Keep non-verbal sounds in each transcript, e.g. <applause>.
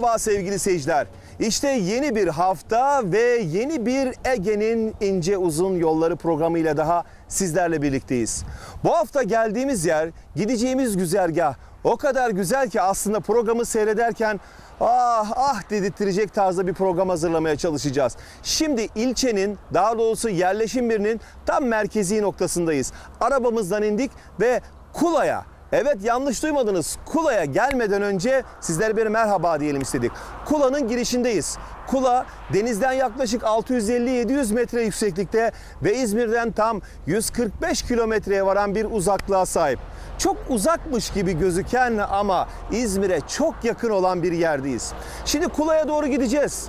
Merhaba sevgili seyirciler. İşte yeni bir hafta ve yeni bir Ege'nin ince uzun yolları programıyla daha sizlerle birlikteyiz. Bu hafta geldiğimiz yer, gideceğimiz güzergah o kadar güzel ki aslında programı seyrederken ah ah dedirttirecek tarzda bir program hazırlamaya çalışacağız. Şimdi ilçenin daha doğrusu yerleşim birinin tam merkezi noktasındayız. Arabamızdan indik ve Kula'ya Evet yanlış duymadınız. Kula'ya gelmeden önce sizlere bir merhaba diyelim istedik. Kula'nın girişindeyiz. Kula denizden yaklaşık 650-700 metre yükseklikte ve İzmir'den tam 145 kilometreye varan bir uzaklığa sahip. Çok uzakmış gibi gözüken ama İzmir'e çok yakın olan bir yerdeyiz. Şimdi Kula'ya doğru gideceğiz.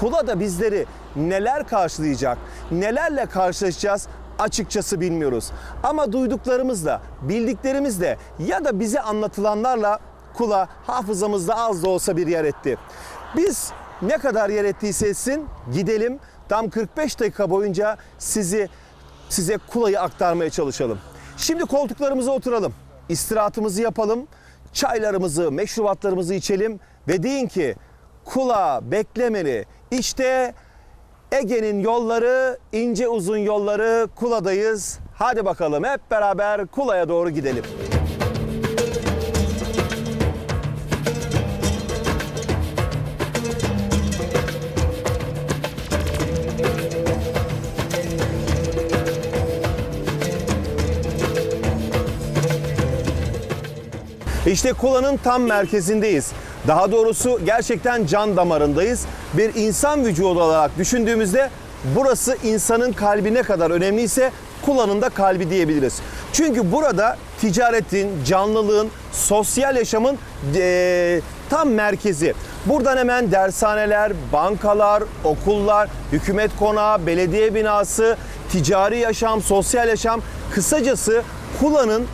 Kula da bizleri neler karşılayacak, nelerle karşılaşacağız açıkçası bilmiyoruz. Ama duyduklarımızla, bildiklerimizle ya da bize anlatılanlarla kula hafızamızda az da olsa bir yer etti. Biz ne kadar yer ettiyse etsin gidelim tam 45 dakika boyunca sizi size kulayı aktarmaya çalışalım. Şimdi koltuklarımıza oturalım. istirahatımızı yapalım. Çaylarımızı, meşrubatlarımızı içelim ve deyin ki kula beklemeli. İşte Ege'nin yolları, ince uzun yolları Kula'dayız. Hadi bakalım hep beraber Kula'ya doğru gidelim. İşte Kula'nın tam merkezindeyiz. Daha doğrusu gerçekten can damarındayız. Bir insan vücudu olarak düşündüğümüzde burası insanın kalbi ne kadar önemliyse Kula'nın da kalbi diyebiliriz. Çünkü burada ticaretin, canlılığın, sosyal yaşamın eee, tam merkezi. Buradan hemen dershaneler, bankalar, okullar, hükümet konağı, belediye binası, ticari yaşam, sosyal yaşam, kısacası Kula'nın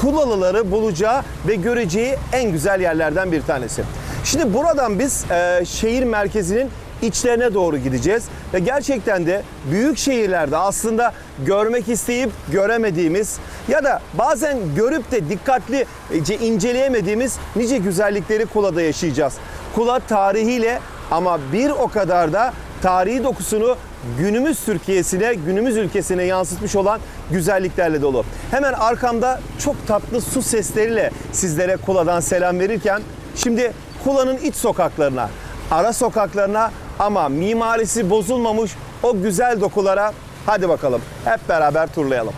Kulalıları bulacağı ve göreceği en güzel yerlerden bir tanesi. Şimdi buradan biz e, şehir merkezinin içlerine doğru gideceğiz ve gerçekten de büyük şehirlerde aslında görmek isteyip göremediğimiz ya da bazen görüp de dikkatlice inceleyemediğimiz nice güzellikleri Kula'da yaşayacağız. Kula tarihiyle ama bir o kadar da tarihi dokusunu günümüz Türkiye'sine, günümüz ülkesine yansıtmış olan güzelliklerle dolu. Hemen arkamda çok tatlı su sesleriyle sizlere Kula'dan selam verirken şimdi Kula'nın iç sokaklarına, ara sokaklarına ama mimarisi bozulmamış o güzel dokulara hadi bakalım hep beraber turlayalım.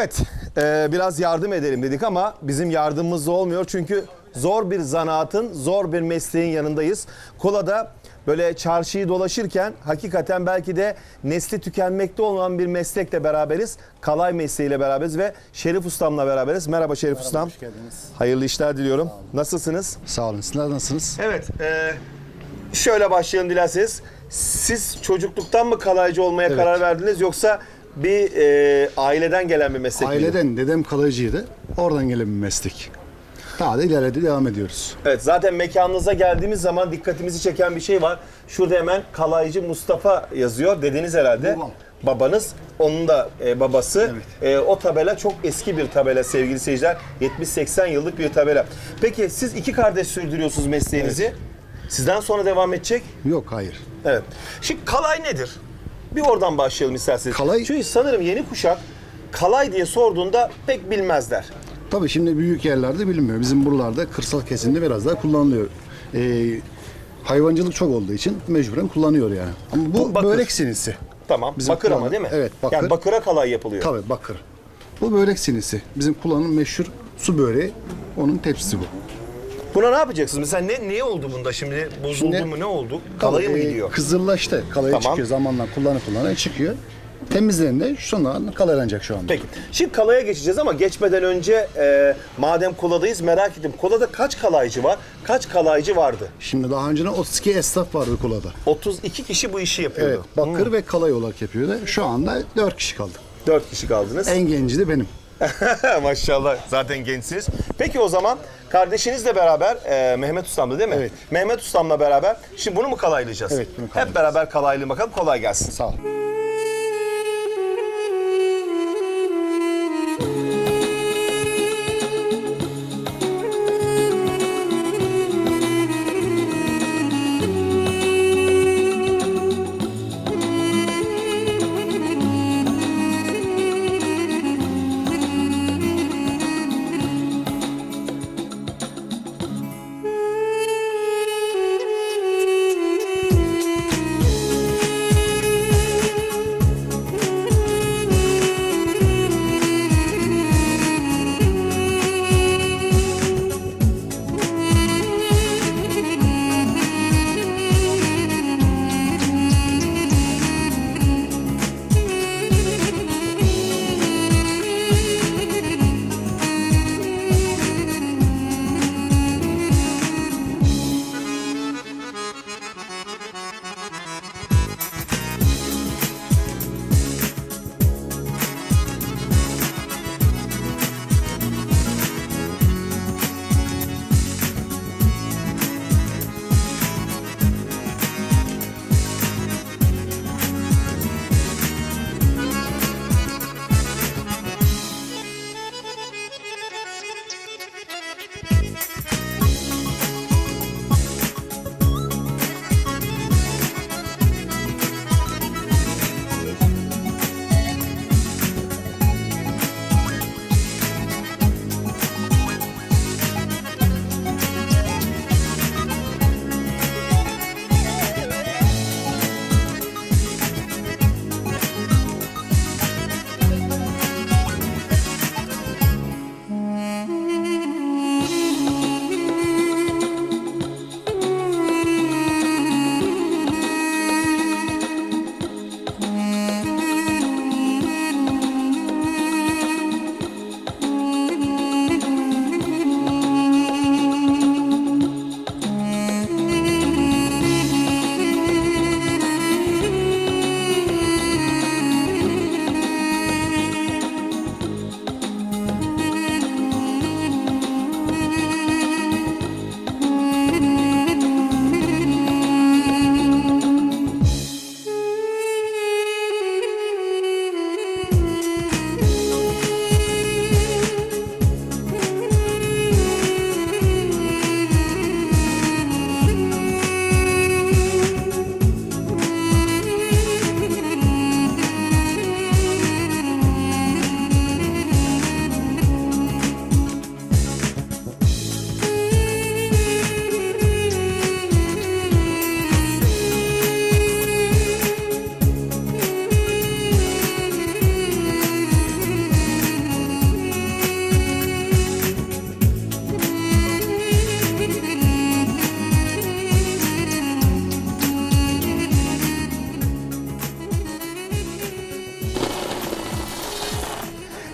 Evet, e, biraz yardım edelim dedik ama bizim yardımımız da olmuyor çünkü zor bir zanaatın, zor bir mesleğin yanındayız. Kola'da böyle çarşıyı dolaşırken hakikaten belki de nesli tükenmekte olan bir meslekle beraberiz. Kalay mesleğiyle beraberiz ve Şerif Ustam'la beraberiz. Merhaba Şerif Ustam. hoş geldiniz. Hayırlı işler diliyorum. Nasılsınız? Sağ olun. Sizler nasılsınız? Evet, e, şöyle başlayalım dilerseniz. Siz çocukluktan mı kalaycı olmaya Evet. karar verdiniz yoksa bir e, aileden gelen bir meslek miydi? Aileden dedem kalaycıydı. Oradan gelen bir meslek. Daha da ileride devam ediyoruz. Evet zaten mekanınıza geldiğimiz zaman dikkatimizi çeken bir şey var. Şurada hemen kalaycı Mustafa yazıyor. Dedeniz herhalde. Babam. Babanız. Onun da e, babası. Evet. E, o tabela çok eski bir tabela sevgili seyirciler. 70-80 yıllık bir tabela. Peki siz iki kardeş sürdürüyorsunuz mesleğinizi. Sizden sonra devam edecek. Yok hayır. Evet. Şimdi kalay nedir? Bir oradan başlayalım isterseniz. Kalay- Çünkü sanırım yeni kuşak kalay diye sorduğunda pek bilmezler. Tabii şimdi büyük yerlerde bilinmiyor. Bizim buralarda kırsal kesimde biraz daha kullanılıyor. Ee, Hayvancılık çok olduğu için mecburen kullanıyor yani. Ama bu, Bu bakır. börek sinisi. Tamam. Bizim bakır ama kullanım- değil mi? Evet, bakır. Yani bakıra kalay yapılıyor. Tabii bakır. Bu börek sinisi. Bizim kullanım meşhur su böreği. Onun tepsisi bu. Buna ne yapacaksınız? Mesela ne ne oldu bunda şimdi? Bozuldu Şimdi- mu ne oldu? Kalayı mı Tabii, e, gidiyor? Kızıllaştı. Kalaya Tamam. çıkıyor. Zamanla kullanı kullanı çıkıyor. Temizlendiğinde sonra kalaylanacak şu anda. Peki. Şimdi kalaya geçeceğiz ama geçmeden önce e, madem koladayız merak ettim. Kolada kaç kalaycı var? Kaç kalaycı vardı? Şimdi daha önceden 32 esnaf vardı kolada. 32 kişi bu işi yapıyordu. Evet, bakır ve kalay olarak yapıyordu. Şu anda 4 kişi kaldı. 4 kişi kaldınız. En genci de benim. <laughs> Maşallah zaten gençsiniz. Peki o zaman kardeşinizle beraber e, Mehmet Ustam'dı değil mi? Evet. Mehmet Ustam'la beraber şimdi bunu mu kalaylayacağız? Evet, bunu Hep kalaylayacağız. beraber kalaylayın bakalım kolay gelsin. Sağ ol. Bye.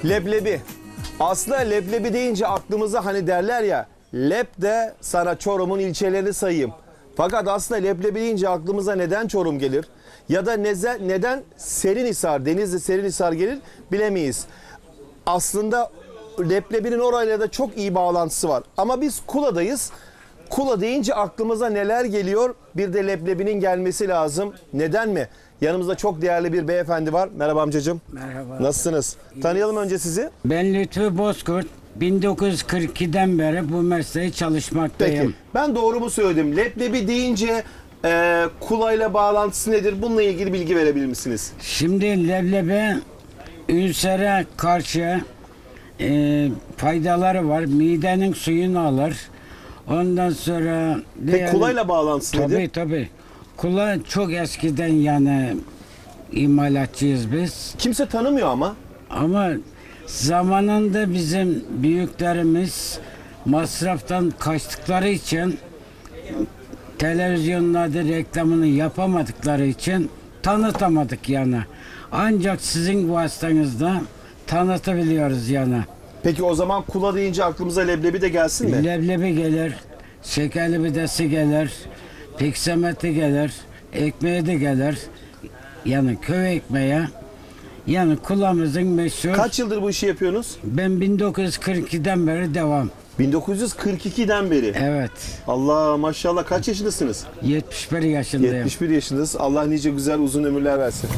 Leblebi. Aslında leblebi deyince aklımıza hani derler ya lep de sana Çorum'un ilçelerini sayayım. Fakat aslında leblebi deyince aklımıza neden Çorum gelir? Ya da neze, neden Serinhisar, Denizli Serinhisar gelir bilemeyiz. Aslında leblebinin orayla da çok iyi bağlantısı var. Ama biz Kula'dayız. Kula deyince aklımıza neler geliyor? Bir de leblebinin gelmesi lazım. Neden mi? Yanımızda çok değerli bir beyefendi var. Merhaba amcacığım. Merhaba. Nasılsınız? Tanıyalım önce sizi. Ben Lütfü Bozkurt. 1942'den beri bu mesleği çalışmaktayım. Peki. Ben doğru mu söyledim? Leblebi deyince e, kulayla bağlantısı nedir? Bununla ilgili bilgi verebilir misiniz? Şimdi leblebi ülsere karşı e, faydaları var. Midenin suyunu alır. Ondan sonra... Peki diğer- kulayla bağlantısı Tabii nedir? tabii. Kula çok eskiden yani imalatçıyız biz. Kimse tanımıyor ama. Ama zamanında bizim büyüklerimiz masraftan kaçtıkları için televizyonlarda reklamını yapamadıkları için tanıtamadık yani. Ancak sizin vasıtanızda tanıtabiliyoruz yani. Peki o zaman kula deyince aklımıza leblebi de gelsin mi? Leblebi gelir, şekerli bidesi gelir, piksemeti gelir, ekmeği de gelir. Yani köy ekmeği. Yani kulağımızın meşhur. Kaç yıldır bu işi yapıyorsunuz? Ben 1942'den beri devam. 1942'den beri. Evet. Allah maşallah kaç yaşındasınız? 71 yaşındayım. 71 yaşındasınız. Allah nice güzel uzun ömürler versin.